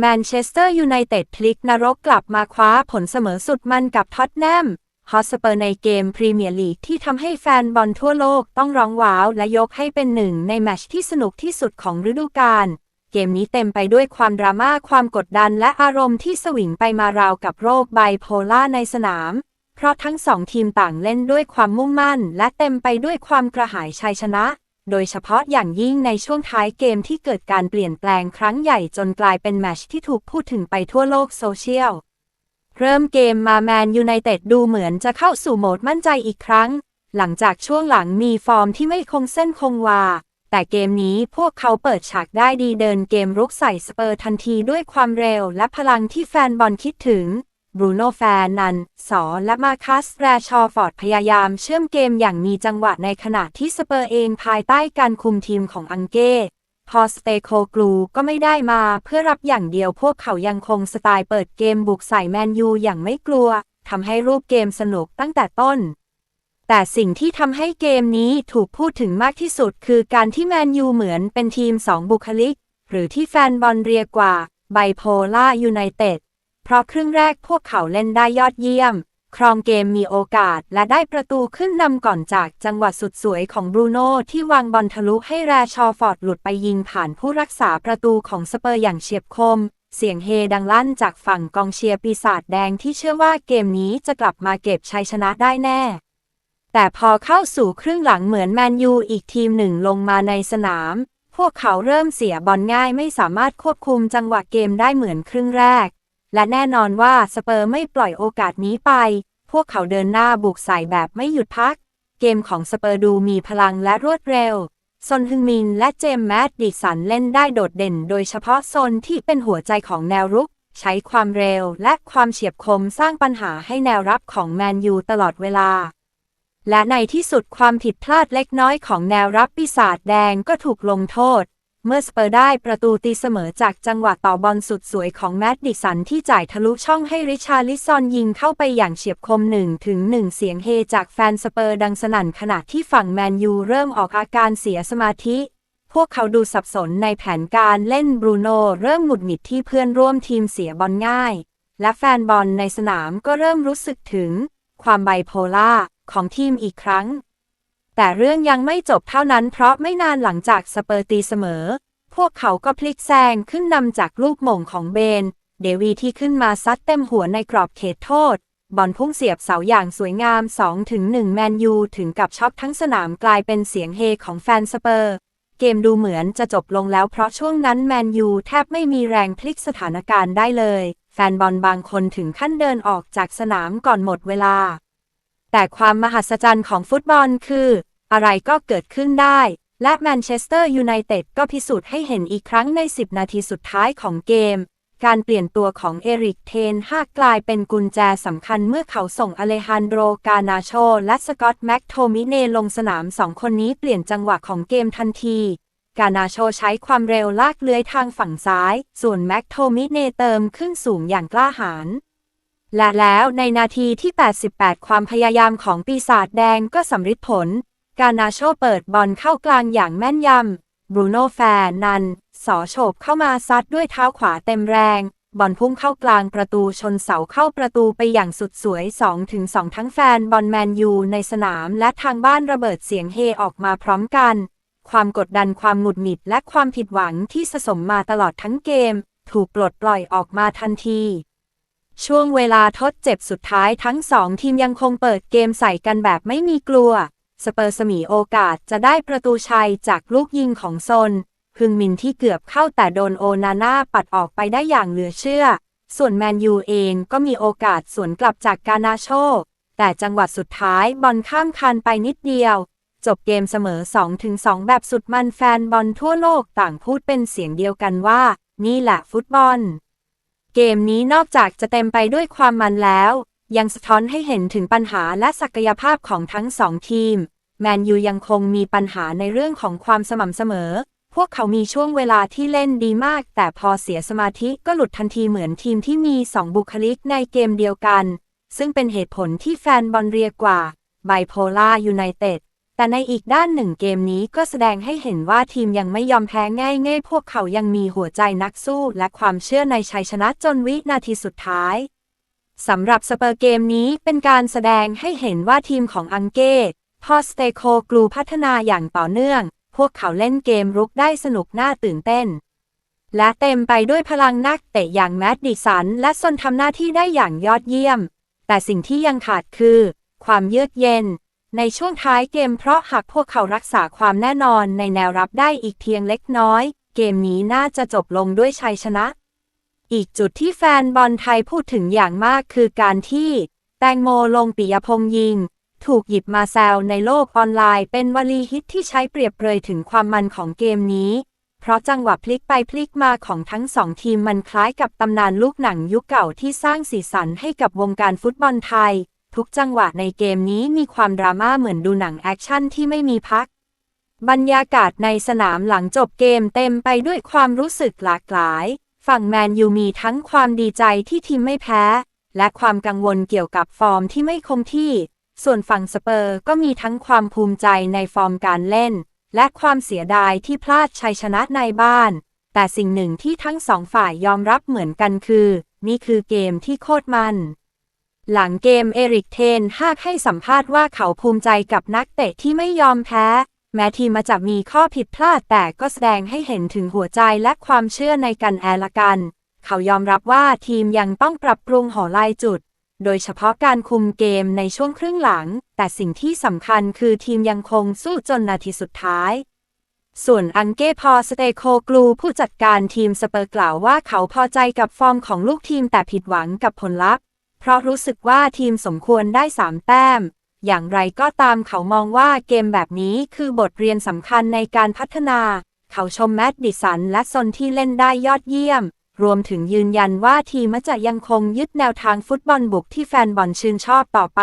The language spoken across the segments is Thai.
แมนเชสเตอร์ยูไนเต็ดพลิกนรกกลับมาคว้าผลเสมอสุดมันกับท็อตแนมฮอสเปอร์ในเกมพรีเมียร์ลีกที่ทำให้แฟนบอลทั่วโลกต้องร้องว้าวและยกให้เป็นหนึ่งในแมชที่สนุกที่สุดของฤดูกาล เกมนี้เต็มไปด้วยความดราม่าความกดดันและอารมณ์ที่สวิงไปมาราวกับโรคไบโพล่าในสนาม เพราะทั้งสองทีมต่างเล่นด้วยความมุ่งมั่น และเต็มไปด้วยความกระหายชัยชนะ โดยเฉพาะอย่างยิ่งในช่วงท้ายเกมที่เกิดการเปลี่ยนแปลงครั้งใหญ่จนกลายเป็นแมชที่ถูกพูดถึงไปทั่วโลกโซเชียล เริ่มเกมมาแมนยูไนเต็ดดูเหมือนจะเข้าสู่โหมดมั่นใจอีกครั้ง หลังจากช่วงหลังมีฟอร์มที่ไม่คงเส้นคงวา แต่เกมนี้พวกเขาเปิดฉากได้ดีเดินเกมรุกใส่สเปอร์ทันทีด้วยความเร็วและพลังที่แฟนบอลคิดถึง บรูโน่แฟนนัน สอ และมาคัสแรชอฟอร์ดพยายามเชื่อมเกมอย่างมีจังหวะในขณะที่สเปอร์เองภายใต้การคุมทีมของอังเก้ พอสเตโคกลูก็ไม่ได้มาเพื่อรับอย่างเดียวพวกเขายังคงสไตล์เปิดเกมบุกใส่แมนยูอย่างไม่กลัวทำให้รูปเกมสนุกตั้งแต่ต้น แต่สิ่งที่ทำให้เกมนี้ถูกพูดถึงมากที่สุดคือการที่แมนยูเหมือนเป็นทีมสองบุคลิก หรือที่แฟนบอลเรียกว่าไบโพล่ายูไนเต็ด เพราะครึ่งแรกพวกเขาเล่นได้ยอดเยี่ยม ครองเกมมีโอกาสและได้ประตูขึ้นนำก่อนจากจังหวะสุดสวยของบรูโน่ที่วางบอลทะลุให้แรชอฟอร์ดหลุดไปยิงผ่านผู้รักษาประตูของสเปอร์อย่างเฉียบคม เสียงเฮดังลั่นจากฝั่งกองเชียร์ปีศาจแดงที่เชื่อว่าเกมนี้จะกลับมาเก็บชัยชนะได้แน่แต่พอเข้าสู่ครึ่งหลังเหมือนแมนยูอีกทีมหนึ่งลงมาในสนาม พวกเขาเริ่มเสียบอลง่ายไม่สามารถควบคุมจังหวะเกมได้เหมือนครึ่งแรก และแน่นอนว่าสเปอร์ไม่ปล่อยโอกาสนี้ไป พวกเขาเดินหน้าบุกใส่แบบไม่หยุดพัก เกมของสเปอร์ดูมีพลังและรวดเร็วซนฮึงมินและเจมส์แมดดิสันเล่นได้โดดเด่น โดยเฉพาะโซนที่เป็นหัวใจของแนวรุก ใช้ความเร็วและความเฉียบคมสร้างปัญหาให้แนวรับของแมนยูตลอดเวลา และในที่สุดความผิดพลาดเล็กน้อยของแนวรับปีศาจแดงก็ถูกลงโทษ เมื่อสเปอร์ได้ประตูตีเสมอจากจังหวะต่อบอลสุดสวยของแมดดิสันที่จ่ายทะลุช่องให้ริชาลิซอนยิงเข้าไปอย่างเฉียบคม1ถึง1เสียงเฮจากแฟนสเปอร์ดังสนั่นขณะที่ฝั่งแมนยูเริ่มออกอาการเสียสมาธิ พวกเขาดูสับสนในแผนการเล่นบรูโน่เริ่มหงุดหงิดที่เพื่อนร่วมทีมเสียบอลง่าย และแฟนบอลในสนามก็เริ่มรู้สึกถึง ความไบโพล่าของทีมอีกครั้ง แต่เรื่องยังไม่จบเท่านั้นเพราะไม่นานหลังจากสเปอร์ตีเสมอ พวกเขาก็พลิกแซงขึ้นนำจากลูกหม่งของเบน เดวีที่ขึ้นมาซัดเต็มหัวในกรอบเขตโทษ บอลพุ่งเสียบเสาอย่างสวยงาม 2-1 แมนยูถึงกับช็อกทั้งสนามกลายเป็นเสียงเฮของแฟนสเปอร์ เกมดูเหมือนจะจบลงแล้วเพราะช่วงนั้นแมนยูแทบไม่มีแรงพลิกสถานการณ์ได้เลย แฟนบอลบางคนถึงขั้นเดินออกจากสนามก่อนหมดเวลา แต่ความมหัศจรรย์ของฟุตบอลคือ อะไรก็เกิดขึ้นได้ และแมนเชสเตอร์ยูไนเต็ดก็พิสูจน์ให้เห็นอีกครั้งใน 10 นาทีสุดท้ายของเกม การเปลี่ยนตัวของเอริกเทนฮากกลายเป็นกุญแจสำคัญเมื่อเขาส่งอเลฮันโดรกานาโช และสกอตแม็กโทมิเนลงสนามสองคนนี้เปลี่ยนจังหวะของเกมทันทีกานาโชใช้ความเร็วลากเลื้อยทางฝั่งซ้าย ส่วนแม็กโทมิเนเติมขึ้นสูงอย่างกล้าหาญ และแล้วในนาทีที่ 88 ความพยายามของปีศาจแดงก็สำฤทธิ์ผล กานาโชเปิดบอลเข้ากลางอย่างแม่นยำบรูโน่แฟร์นัน สอโฉบเข้ามาซัดด้วยเท้าขวาเต็มแรง บอลพุ่งเข้ากลางประตูชนเสาเข้าประตูไปอย่างสุดสวย 2-2ทั้งแฟนบอลแมนยูในสนามและทางบ้านระเบิดเสียงเฮออกมาพร้อมกัน ความกดดันความหงุดหงิดและความผิดหวังที่สะสมมาตลอดทั้งเกม ถูกปลดปล่อยออกมาทันที ช่วงเวลาทดเจ็บสุดท้ายทั้งสองทีมยังคงเปิดเกมใส่กันแบบไม่มีกลัว สเปอร์สมีโอกาสจะได้ประตูชัยจากลูกยิงของซน พึงมินที่เกือบเข้าแต่โดนโอนาน่าปัดออกไปได้อย่างเหลือเชื่อ ส่วนแมนยูเองก็มีโอกาสสวนกลับจากกานาโช แต่จังหวะสุดท้ายบอลข้ามคันไปนิดเดียว จบเกมเสมอ 2-2 แบบสุดมันแฟนบอลทั่วโลกต่างพูดเป็นเสียงเดียวกันว่า นี่แหละฟุตบอล เกมนี้นอกจากจะเต็มไปด้วยความมันแล้ว ยังสะท้อนให้เห็นถึงปัญหาและศักยภาพของทั้งสองทีม แมนยูยังคงมีปัญหาในเรื่องของความสม่ำเสมอ พวกเขามีช่วงเวลาที่เล่นดีมาก แต่พอเสียสมาธิก็หลุดทันทีเหมือนทีมที่มีสองบุคลิกในเกมเดียวกัน ซึ่งเป็นเหตุผลที่แฟนบอลเรียกว่าไบโพล่ายูไนเต็ด แต่ในอีกด้านหนึ่งเกมนี้ก็แสดงให้เห็นว่าทีมยังไม่ยอมแพ้ง่าย ๆ พวกเขายังมีหัวใจนักสู้และความเชื่อในชัยชนะจนวินาทีสุดท้าย สำหรับสเปอร์เกมนี้เป็นการแสดงให้เห็นว่าทีมของอังเก้พอสเตโคกลูพัฒนาอย่างต่อเนื่อง พวกเขาเล่นเกมรุกได้สนุกน่าตื่นเต้น และเต็มไปด้วยพลังนักเตะอย่างแมดดิสัน และซนทำหน้าที่ได้อย่างยอดเยี่ยม แต่สิ่งที่ยังขาดคือ ความเยือกเย็น ในช่วงท้ายเกมเพราะหากพวกเขารักษาความแน่นอนในแนวรับได้อีกเพียงเล็กน้อย เกมนี้น่าจะจบลงด้วยชัยชนะ อีกจุดที่แฟนบอลไทยพูดถึงอย่างมากคือการที่ แตงโมลงปิยพงษ์ยิง ถูกหยิบมาแซวในโลกออนไลน์เป็นวลีฮิตที่ใช้เปรียบเปรยถึงความมันของเกมนี้ เพราะจังหวะพลิกไปพลิกมาของทั้งสองทีมมันคล้ายกับตำนานลูกหนังยุคเก่าที่สร้างสีสันให้กับวงการฟุตบอลไทย ทุกจังหวะในเกมนี้มีความดราม่าเหมือนดูหนังแอคชั่นที่ไม่มีพัก บรรยากาศในสนามหลังจบเกมเต็มไปด้วยความรู้สึกหลากหลาย ฝั่งแมนยูมีทั้งความดีใจที่ทีมไม่แพ้ และความกังวลเกี่ยวกับฟอร์มที่ไม่คงที่ ส่วนฝั่งสเปอร์ก็มีทั้งความภูมิใจในฟอร์มการเล่น และความเสียดายที่พลาดชัยชนะในบ้าน แต่สิ่งหนึ่งที่ทั้งสองฝ่ายยอมรับเหมือนกันคือ นี่คือเกมที่โคตรมัน หลังเกมเอริกเทนฮากให้สัมภาษณ์ว่าเขาภูมิใจกับนักเตะที่ไม่ยอมแพ้ แม้ทีมจะมีข้อผิดพลาดแต่ก็แสดงให้เห็นถึงหัวใจและความเชื่อในกันแอละกัน เขายอมรับว่าทีมยังต้องปรับปรุงหอลายจุด โดยเฉพาะการคุมเกมในช่วงครึ่งหลัง แต่สิ่งที่สำคัญคือทีมยังคงสู้จนนาทีสุดท้ายส่วนอังเก้พอสเตโคกลูผู้จัดการทีมสเปอร์กล่าวว่าเขาพอใจกับฟอร์มของลูกทีมแต่ผิดหวังกับผลลัพธ์ เพราะรู้สึกว่าทีมสมควรได้สามแต้ม อย่างไรก็ตามเขามองว่าเกมแบบนี้คือบทเรียนสำคัญในการพัฒนา เขาชมแมดดิสันและซนที่เล่นได้ยอดเยี่ยม รวมถึงยืนยันว่าทีมจะยังคงยึดแนวทางฟุตบอลบุกที่แฟนบอลชื่นชอบต่อไป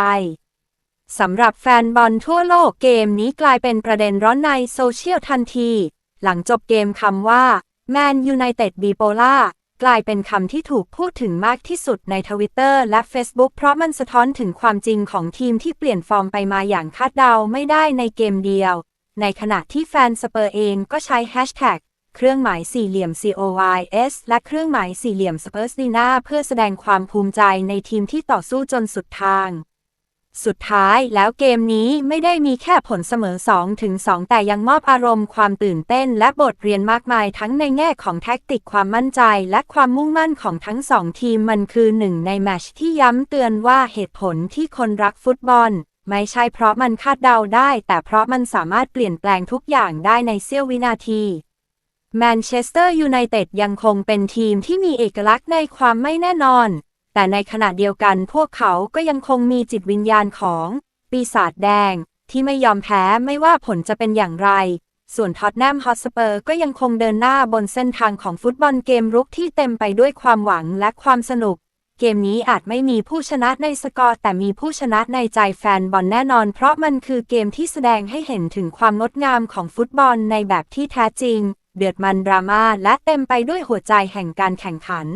สำหรับแฟนบอลทั่วโลกเกมนี้กลายเป็นประเด็นร้อนในโซเชียลทันที หลังจบเกมคำว่า Man United Bipolar กลายเป็นคำที่ถูกพูดถึงมากที่สุดในทวิตเตอร์และ Facebook เพราะมันสะท้อนถึงความจริงของทีมที่เปลี่ยนฟอร์มไปมาอย่างคาดเดาไม่ได้ในเกมเดียว ในขณะที่แฟนสเปอร์เองก็ใช้แฮชแท็กเครื่องหมายสี่เหลี่ยม COYS และเครื่องหมายสี่เหลี่ยม Spurs Dina เพื่อแสดงความภูมิใจในทีมที่ต่อสู้จนสุดทาง สุดท้ายแล้วเกมนี้ไม่ได้มีแค่ผลเสมอ2ถึง2แต่ยังมอบอารมณ์ความตื่นเต้นและบทเรียนมากมายทั้งในแง่ของแท็กติกความมั่นใจ และความมุ่งมั่นของทั้งสองทีมมันคือหนึ่งในแมชที่ย้ำเตือนว่าเหตุผลที่คนรักฟุตบอล ไม่ใช่เพราะมันคาดเดาได้ แต่เพราะมันสามารถเปลี่ยนแปลงทุกอย่างได้ในเสี้ยววินาทีแมนเชสเตอร์ยูไนเต็ดยังคงเป็นทีมที่มีเอกลักษณ์ในความไม่แน่นอน แต่ในขณะเดียวกันพวกเขาก็ยังคงมีจิตวิญญาณของ ปีศาจแดง ที่ไม่ยอมแพ้ไม่ว่าผลจะเป็นอย่างไร ส่วนท็อตแนมฮอตสเปอร์ก็ยังคงเดินหน้าบนเส้นทางของฟุตบอลเกมรุกที่เต็มไปด้วยความหวังและความสนุก เกมนี้อาจไม่มีผู้ชนะในสกอร์ แต่มีผู้ชนะในใจแฟนบอลแน่นอน เพราะมันคือเกมที่แสดงให้เห็นถึงความงดงามของฟุตบอลในแบบที่แท้จริง เดือดมันดราม่าและเต็มไปด้วยหัวใจแห่งการแข่งขัน